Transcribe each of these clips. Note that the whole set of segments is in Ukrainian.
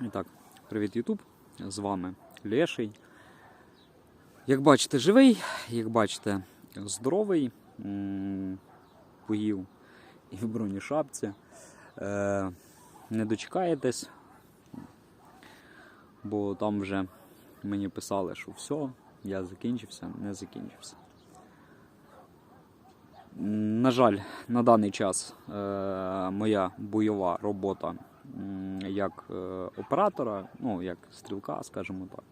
І так, привіт, Ютуб! З вами Леший. Як бачите, живий, як бачите, здоровий, поїв і в броні шапці. Е, не дочекаєтесь, бо там вже мені писали, що все, я закінчився, не закінчився. На жаль, на даний час е, моя бойова робота як е, оператора, ну як стрілка, скажімо так,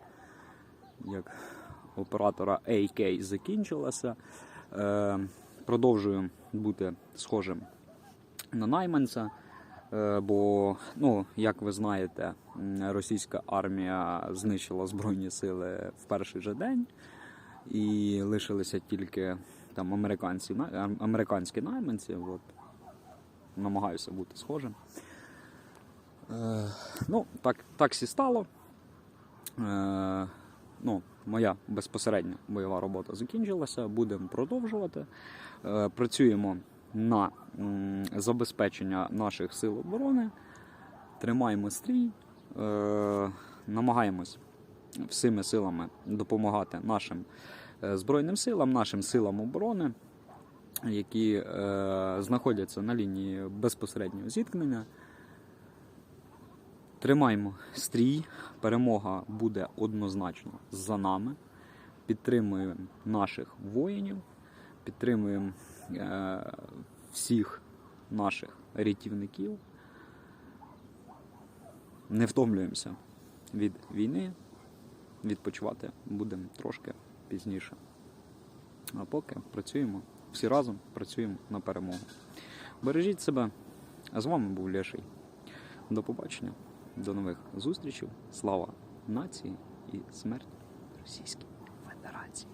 як оператора AK закінчилася. Е, продовжую бути схожим на найманця. Е, Бо, ну, як ви знаєте, російська армія знищила Збройні сили в перший же день, і лишилися тільки там американці, американські найманці. От. Намагаюся бути схожим. Е, ну, так, так сі стало. Е, ну, моя безпосередня бойова робота закінчилася. Будемо продовжувати. Е, працюємо на забезпечення наших сил оборони. Тримаємо стрій, намагаємось всіми силами допомагати нашим Збройним силам, нашим силам оборони, які знаходяться на лінії безпосереднього зіткнення. Тримаємо стрій, перемога буде однозначно за нами. Підтримуємо наших воїнів, підтримуємо е, всіх наших рятівників. Не втомлюємося від війни. Відпочивати будемо трошки пізніше. А поки працюємо всі разом, працюємо на перемогу. Бережіть себе. А з вами був Леший. До побачення, до нових зустрічей. Слава нації і смерть Російській Федерації.